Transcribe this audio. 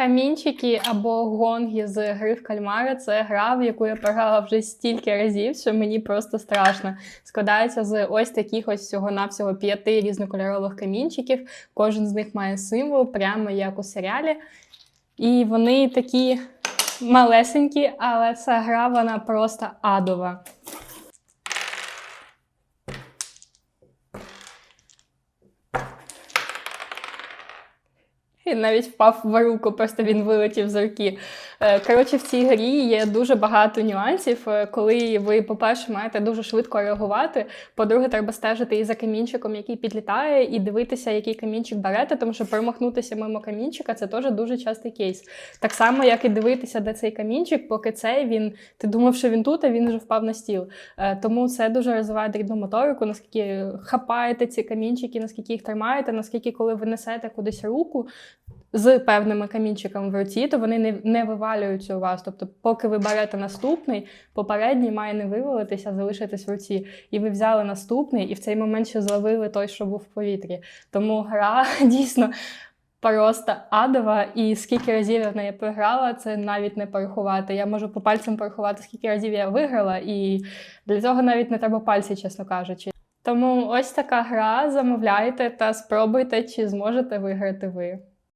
Камінчики або гонги з гри в кальмара це гра, в яку я програла вже стільки разів, що мені просто страшно. Складається з ось таких ось всього-навсього п'яти різнокольорових камінчиків. Кожен з них має символ, прямо як у серіалі. І вони такі малесенькі, але ця гра вона просто адова. Він навіть впав в руку, просто він вилетів з руки. Е, Коротше, в цій грі є дуже багато нюансів, е, коли ви, по-перше, маєте дуже швидко реагувати. По-друге, треба стежити і за камінчиком, який підлітає, і дивитися, який камінчик берете, тому що промахнутися мимо камінчика це теж дуже частий кейс. Так само, як і дивитися, де цей камінчик, поки цей він ти думав, що він тут, а він вже впав на стіл. Е, Тому це дуже розвиває дрібну моторику, наскільки хапаєте ці камінчики, наскільки їх тримаєте, наскільки, коли ви несете кудись руку з певними камінчиками в руці, то вони не, не вивалюються у вас. Тобто, поки ви берете наступний, попередній має не вивалитися, а залишитись в руці. І ви взяли наступний, і в цей момент ще зловили той, що був в повітрі. Тому гра дійсно. Просто адова, і скільки разів я в неї програла, це навіть не порахувати. Я можу по пальцям порахувати, скільки разів я виграла, і для цього навіть не треба пальці, чесно кажучи. Тому ось така гра. Замовляйте та спробуйте, чи зможете виграти ви.